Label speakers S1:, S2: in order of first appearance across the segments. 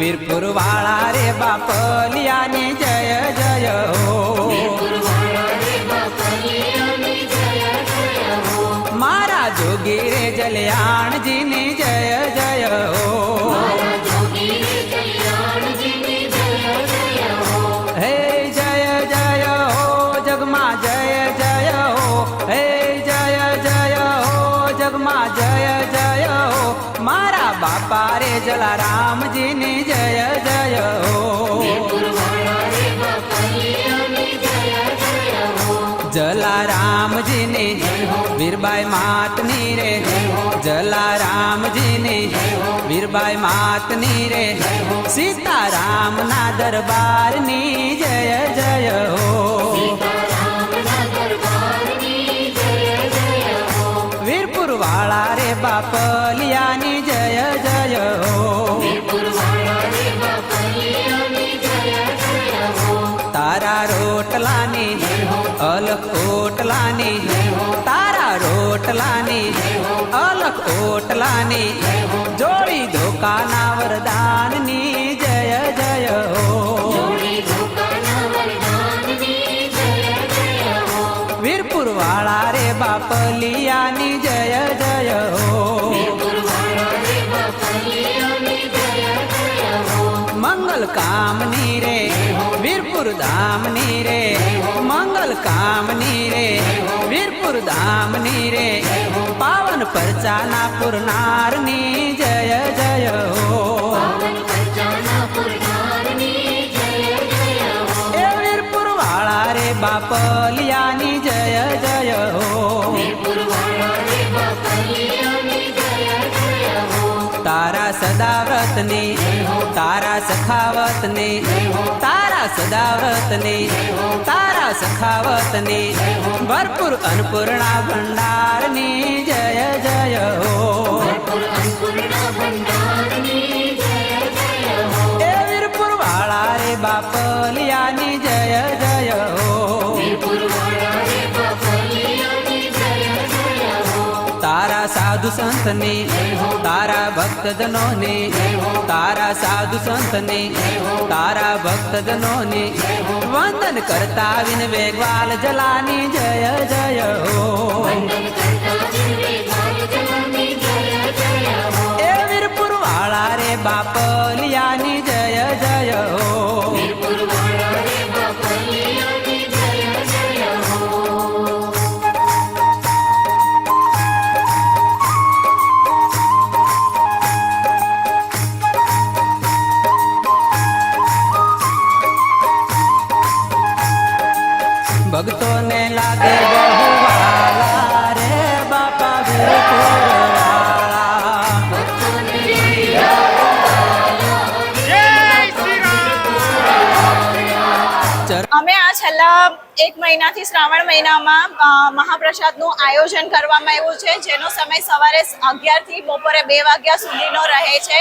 S1: વીરપુર વાળા રે બાપલિયાની જય જય હો. મારા જોગી રે જલ્યાણજીની જય જય હો. હે જય જય હો, જગમાં જય જય હો. હે જય જય હો, જગમાં જય જય હો. મારા બાપા રે જલારામજીની જલારામજીની વીરબાઈ માતની રે. જલારામજીની વીરબાઈ માતની રે. સીતારામના દરબારની જય જય હો. ઓટલાની જોડી ધોકાના વરદાનની જય જય હો. વીરપુર વાળા રે બાપલિયાની જય જય હો. મંગલ કામની રે વીરપુર ધામની રે મંગલ કામની રે વીરપુર ધામની રે. પાવન પરચાના પુરનારની જય જય હો. એ વીરપુર વાળા રે બાપલિયાની જય જય હો. તારા સદાવ્રતની તારા સખાવતની તારા સદાવ્રતની તારા સખાવતની ભરપૂર અન્નપૂર્ણા ભંડારની જય જય હો. એ વીરપુર વાળા રે બાપલિયાની જય જય હો. સાધુ સંતની તારા ભક્તજનોની, તારા સાધુ સંતને, તારા ભક્તજનોની વંદન કરતા વિન વેગવાલ જલાની જય જય હો. એ વીરપુર વાળા રે બાપલિયાની જય જય હો.
S2: છેલ્લા એક મહિનાથી શ્રાવણ મહિનામાં મહાપ્રસાદનું આયોજન કરવામાં આવ્યું છે, જેનો સમય સવારે અગિયારથી બપોરે બે વાગ્યા સુધીનો રહે છે.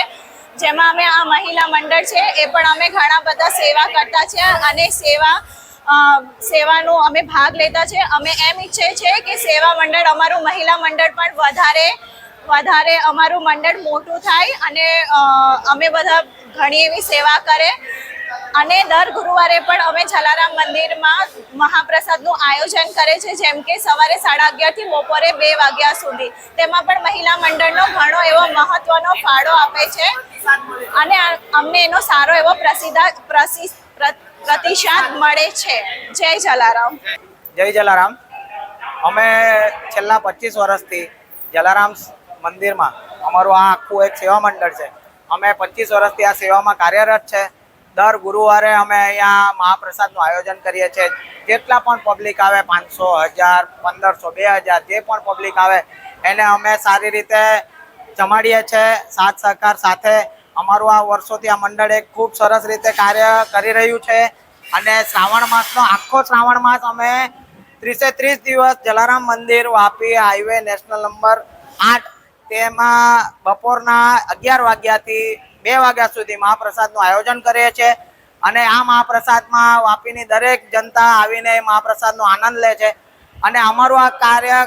S2: જેમાં અમે આ મહિલા મંડળ છે, એ પણ અમે ઘણા બધા સેવા કરતા છે અને સેવા સેવાનો અમે ભાગ લેતા છે. અમે એમ ઈચ્છે છે કે સેવા મંડળ અમારું મહિલા મંડળ પણ વધારે વધારે અમારું મંડળ મોટું થાય અને અમે બધા ઘણી એવી સેવા કરે. અને દર ગુરુવારે પણ અમે જલારામ મંદિરમાં મહાપ્રસાદનું આયોજન કરે છે, જેમ કે સવારે સાડા અગિયારથી બપોરે બે વાગ્યા સુધી. તેમાં પણ મહિલા મંડળનો ઘણો એવો મહત્વનો ફાળો આપે છે અને અમને એનો સારો એવો પ્રસિદ્ધ પ્રસિદ્ધ પ્ર- પ્રતિસાદ મળે છે. જય જલારામ.
S3: જય જલારામ. અમે છેલ્લા પચીસ વર્ષથી જલારામ મંદિરમાં અમારું આ આખું એક સેવા મંડળ છે. અમે પચીસ વર્ષથી આ સેવામાં કાર્યરત છે. દર ગુરુવારે અમે અહીંયા મહાપ્રસાદનું આયોજન કરીએ છીએ. જેટલા પણ પબ્લિક આવે, પાંચસો હજાર, પંદરસો, બે હજાર, જે પણ પબ્લિક આવે, એને અમે સારી રીતે જમાડીએ છીએ, સાથ સહકાર સાથે. અમારું આ વર્ષોથી આ મંડળ એક ખૂબ સરસ રીતે કાર્ય કરી રહ્યું છે. અને શ્રાવણ માસનો આખો શ્રાવણ માસ અમે ત્રીસે ત્રીસ દિવસ જલારામ મંદિર, વાપી હાઈવે નેશનલ નંબર આઠ, તેમાં બપોરના અગિયાર વાગ્યાથી બે વાગ્યા સુધી મહાપ્રસાદનું આયોજન કરીએ છીએ. અને આ મહાપ્રસાદમાં વાપીની દરેક જનતા આવીને મહાપ્રસાદનો આનંદ લે છે. અને અમારું આ કાર્ય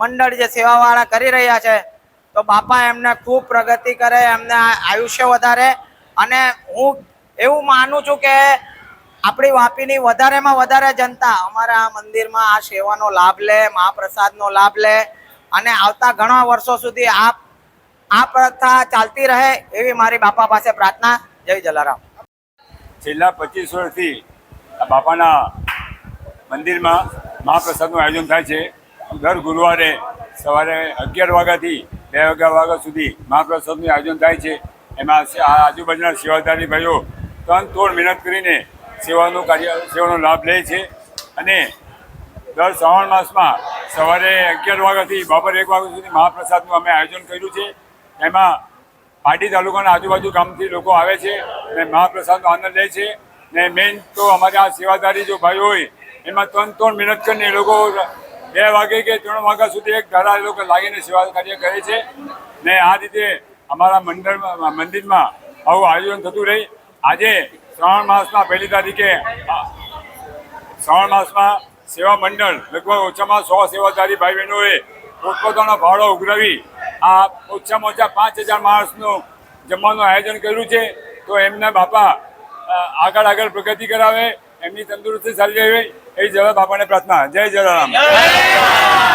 S3: મંડળ જે સેવાવાળા કરી રહ્યા છે, તો બાપા એમને ખૂબ પ્રગતિ કરે, એમને આયુષ્ય વધારે. અને હું એવું માનું છું કે આપણી વાપીની વધારેમાં વધારે જનતા અમારા આ મંદિરમાં આ સેવાનો લાભ લે, મહાપ્રસાદનો લાભ લે. અને આવતા ઘણા વર્ષો સુધી આ આ પ્રથા ચાલતી રહે એવી મારી બાપા પાસે પ્રાર્થના. જય જલારામ.
S4: છેલ્લા પચીસ વર્ષથી બાપાના મંદિરમાં મહાપ્રસાદનું આયોજન થાય છે. દર ગુરુવારે સવારે અગિયાર વાગ્યાથી બે અગિયાર વાગ્યા સુધી મહાપ્રસાદનું આયોજન થાય છે. એમાં આજુબાજુના સેવાદારી ભાઈઓ ત્રણ તોડ મહેનત કરીને સેવાનું કાર્ય, સેવાનો લાભ લે છે. અને દર શ્રાવણ માસમાં સવારે અગિયાર વાગ્યાથી બપોર એક વાગ્યા સુધી મહાપ્રસાદનું અમે આયોજન કર્યું છે. એમાં પાટી તાલુકાના આજુબાજુ ગામથી લોકો આવે છે અને મહાપ્રસાદનો આનંદ લે છે ને મેઇન તો અમારે આ સેવાદારી જો ભાઈ હોય, એમાં ત્રણ ત્રણ મહેનત કરીને એ લોકો બે વાગે કે ત્રણ વાગ્યા સુધી એક ધારા એ લોકો લાગીને સેવા કાર્ય કરે છે ને આ રીતે અમારા મંડળમાં, મંદિરમાં આવું આયોજન થતું રહી. આજે શ્રાવણ માસમાં પહેલી તારીખે શ્રાવણ માસમાં સેવા મંડળ, લગભગ ઓછામાં સો સેવાધારી ભાઈ બહેનોએ પોતપોતાનો ભાડો ઉઘરાવી આ ઓછામાં ઓછા પાંચ હજાર માણસનું જમવાનું આયોજન કર્યું છે. તો એમના બાપા આગળ આગળ પ્રગતિ કરાવે, એમની તંદુરસ્તી સારી રહે. એ જરા બાપાને પ્રાર્થના. જય જલારામ.